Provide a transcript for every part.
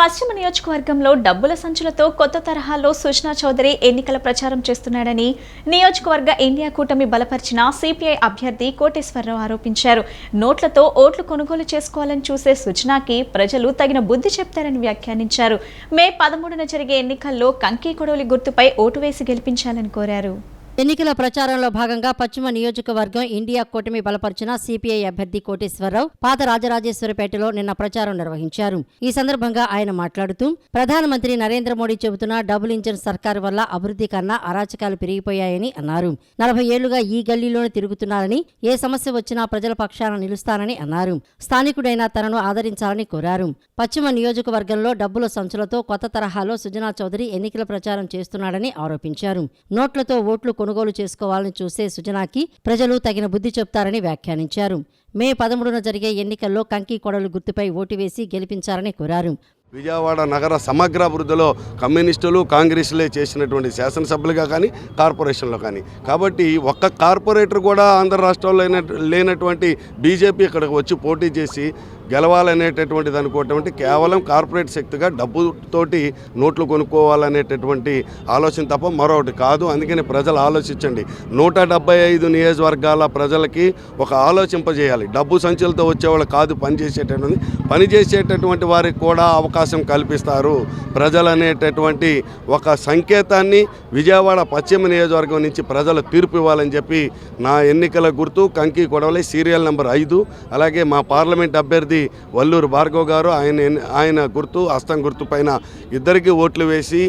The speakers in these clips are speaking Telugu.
పశ్చిమ నియోజకవర్గంలో డబ్బుల సంచులతో కొత్త తరహాలో సుష్నా చౌదరి ఎన్నికల ప్రచారం చేస్తున్నాడని నియోజకవర్గ ఇండియా కూటమి బలపరిచిన సిపిఐ అభ్యర్థి కోటేశ్వరరావు ఆరోపించారు. నోట్లతో ఓట్లు కొనుగోలు చేసుకోవాలని చూసే సుజనాకి ప్రజలు తగిన బుద్ధి చెప్తారని వ్యాఖ్యానించారు. మే పదమూడున జరిగే ఎన్నికల్లో కంకి కొడవలి గుర్తుపై ఓటు వేసి గెలిపించాలని కోరారు. ఎన్నికల ప్రచారంలో భాగంగా పశ్చిమ నియోజకవర్గం ఇండియా కూటమి బలపరిచిన సిపిఐ అభ్యర్థి కోటేశ్వరరావు పాత రాజరాజేశ్వరపేటలో నిన్న ప్రచారం నిర్వహించారు. ఈ సందర్భంగా ఆయన మాట్లాడుతూ ప్రధానమంత్రి నరేంద్ర మోడీ చెబుతున్న డబుల్ ఇంజన్ సర్కార్ వల్ల అభివృద్ధి కన్నా అరాచకాలు పెరిగిపోయాయని అన్నారు. నలభై ఏళ్ళుగా ఈ గల్లీలోనే తిరుగుతున్నారని ఏ సమస్య వచ్చినా ప్రజల పక్షాన నిలుస్తానని అన్నారు. స్థానికుడైన తనను ఆదరించాలని కోరారు. పశ్చిమ నియోజకవర్గంలో డబ్బుల సంచులతో కొత్త తరహాలో సుజనా చౌదరి ఎన్నికల ప్రచారం చేస్తున్నాడని ఆరోపించారు. నోట్లతో ఓట్లు కొనుగోలు చేసుకోవాలని చూసే సుజనాకి ప్రజలు తగిన బుద్ధి చెప్తారని వ్యాఖ్యానించారు. మే పదమూడున జరిగే ఎన్నికల్లో కంకి కొడలు గుర్తుపై ఓటు వేసి గెలిపించాలని కోరారు. విజయవాడ నగర సమగ్ర అభివృద్ధిలో కమ్యూనిస్టులు కాంగ్రెస్లే చేసినటువంటి శాసనసభ్యులుగా కానీ కార్పొరేషన్లో కానీ. కాబట్టి ఒక్క కార్పొరేటర్ కూడా ఆంధ్ర రాష్ట్రంలో లేనటువంటి బీజేపీ ఇక్కడికి వచ్చి పోటీ చేసి గెలవాలనేటటువంటిది అనుకోవటం కేవలం కార్పొరేట్ శక్తిగా డబ్బుతోటి నోట్లు కొనుక్కోవాలనేటటువంటి ఆలోచన తప్ప మరొకటి కాదు. అందుకని ప్రజలు ఆలోచించండి. నూట డెబ్బై ఐదు నియోజకవర్గాల ప్రజలకి ఒక ఆలోచింపజేయాలి. డబ్బు సంచులతో వచ్చేవాళ్ళు కాదు పనిచేసేటటువంటి పనిచేసేటటువంటి వారికి కూడా అవకాశం అవకాశం కల్పిస్తారు. ప్రజలు అనేటటువంటి ఒక సంకేతాన్ని విజయవాడ పశ్చిమ నియోజకవర్గం నుంచి ప్రజలు తీర్పు ఇవ్వాలని చెప్పి నా ఎన్నికల గుర్తు కంకి కొడవలి సీరియల్ నెంబర్ ఐదు. అలాగే మా పార్లమెంట్ అభ్యర్థి వల్లూరు భార్గవ్ గారు ఆయన ఆయన గుర్తు హస్తం గుర్తు పైన ఇద్దరికి ఓట్లు వేసి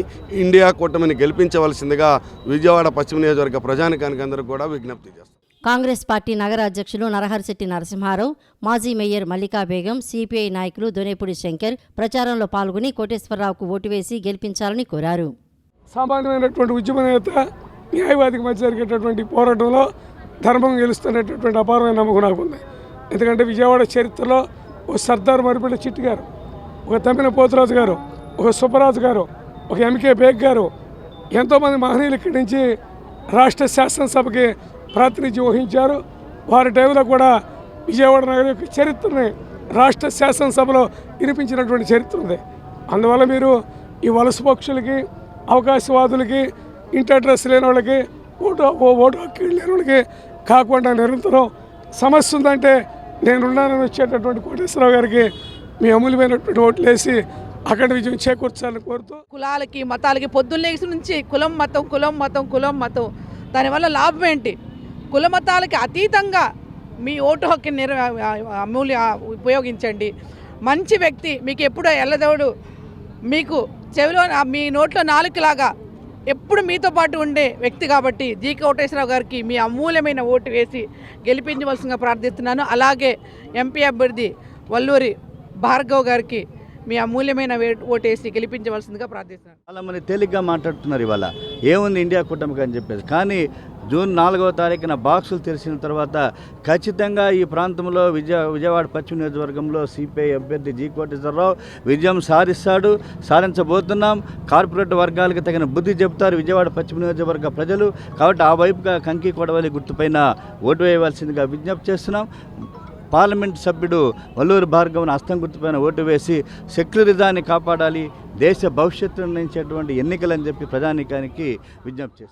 ఇండియా కూటమిని గెలిపించవలసిందిగా విజయవాడ పశ్చిమ నియోజకవర్గ ప్రజానికానికి అందరూ కూడా విజ్ఞప్తి చేస్తారు కాంగ్రెస్ పార్టీ నగర అధ్యక్షులు నరహరిశెట్టి నరసింహారావు మాజీ మేయర్ మల్లికా బేగం సిపిఐ నాయకులు దొనేపూడి శంకర్ ప్రచారంలో పాల్గొని కోటేశ్వరరావుకు ఓటు వేసి గెలిపించాలని కోరారు. సామాన్యమైనటువంటి ఉద్యమ నేత న్యాయవాదికి మధ్య జరిగేటటువంటి పోరాటంలో ధర్మం గెలుస్తున్నటువంటి అపారమైన నమ్మకం నాకు ఉంది. ఎందుకంటే విజయవాడ చరిత్రలో ఒక సర్దార్ మరిపల్లి చిట్టి గారు ఒక తమ్మిన పోతురాజు గారు ఒక సుబ్బరాజు గారు ఒక ఎంకే బేగ్ గారు ఎంతోమంది మహనీయులు ఇక్కడి నుంచి రాష్ట్ర శాసనసభకి ప్రాతినిధ్యం వహించారు. వారి టైంలో కూడా విజయవాడ నగరం యొక్క చరిత్రని రాష్ట్ర శాసనసభలో వినిపించినటువంటి చరిత్ర ఉంది. అందువల్ల మీరు ఈ వలస పక్షులకి అవకాశవాదులకి ఇంటి అడ్రస్ లేని వాళ్ళకి ఓటు ఓటు హక్కు లేని వాళ్ళకి కాకుండా నిరంతరం సమస్య ఉందంటే నేనున్నానని వచ్చేటటువంటి కోటేశ్వరరావు గారికి మీ అమూల్యమైనటువంటి ఓట్లు వేసి అక్కడ విజయం చేకూర్చాలని కోరుతూ కులాలకి మతాలకి పొద్దున్న నుంచి కులం మతం కులం మతం కులం మతం. దానివల్ల లాభం ఏంటి? కులమతాలకి అతీతంగా మీ ఓటు హక్కుని నిర్ అమూల్య ఉపయోగించండి. మంచి వ్యక్తి మీకు ఎప్పుడో ఎల్లదవుడు మీకు చెవిలో మీ నోట్లో నాలుకలాగా ఎప్పుడు మీతో పాటు ఉండే వ్యక్తి కాబట్టి జీ. కోటేశ్వరరావు గారికి మీ అమూల్యమైన ఓటు వేసి గెలిపించవలసిందిగా ప్రార్థిస్తున్నాను. అలాగే ఎంపీ అభ్యర్థి వల్లూరి భార్గవ్ గారికి మీ అమూల్యమైన వే- ఓటేసి గెలిపించవలసిందిగా ప్రార్థిస్తున్నాను చాలా మంది తేలిగ్గా మాట్లాడుతున్నారు ఇవాళ. ఏముంది ఇండియా కూటమికి అని చెప్పేసి. కానీ జూన్ నాలుగవ తారీఖున బాక్సులు తెరిచిన తర్వాత ఖచ్చితంగా ఈ ప్రాంతంలో విజయ విజయవాడ పశ్చిమ నియోజకవర్గంలో సిపిఐ అభ్యర్థి జీ కోటేశ్వరరావు విజయం సాధిస్తాడు సాధించబోతున్నాం. కార్పొరేట్ వర్గాలకు తగిన బుద్ధి చెబుతారు విజయవాడ పశ్చిమ నియోజకవర్గ ప్రజలు. కాబట్టి ఆ వైపుగా కంకి కొడవలి గుర్తుపైన ఓటు వేయవలసిందిగా విజ్ఞప్తి చేస్తున్నాం. పార్లమెంట్ సభ్యుడు వల్లూరు భార్గవన్ హస్తం గుర్తుపైన ఓటు వేసి సెక్యులరిజాన్ని కాపాడాలి దేశ భవిష్యత్తు నిర్ణయించేటువంటి ఎన్నికలని చెప్పి ప్రజానీకానికి విజ్ఞప్తి చేస్తారు